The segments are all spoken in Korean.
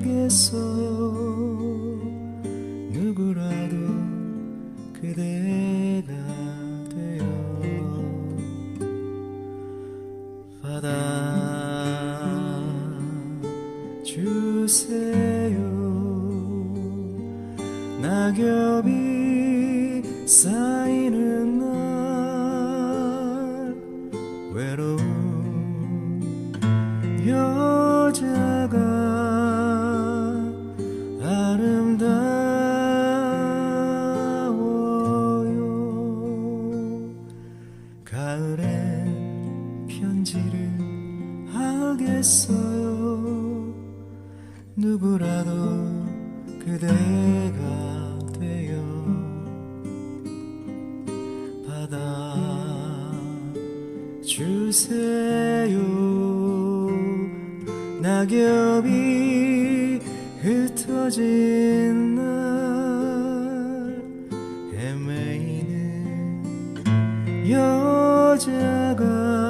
하겠어요 누구라도 그대가 되어 받아 주세요. 낙엽이 쌓이는 날 외로운 하겠어요. 누구라도 그대가 되어 받아 주세요. 낙엽이 흩어진 날 헤매이는 여자가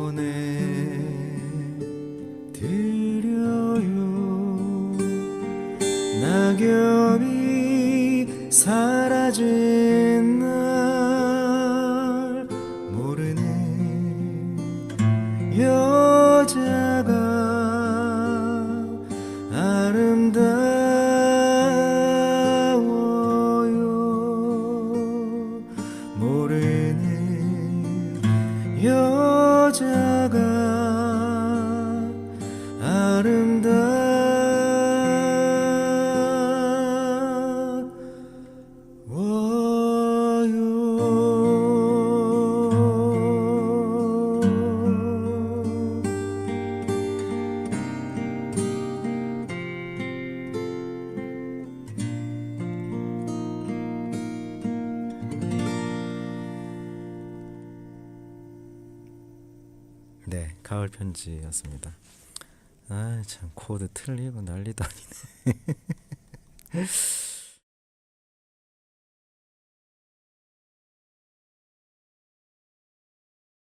보내드려요. 낙엽이 사라진 날 모르는 여자 여자 가을 편지였습니다. 아, 참 코드 틀리고 난리도 아니네.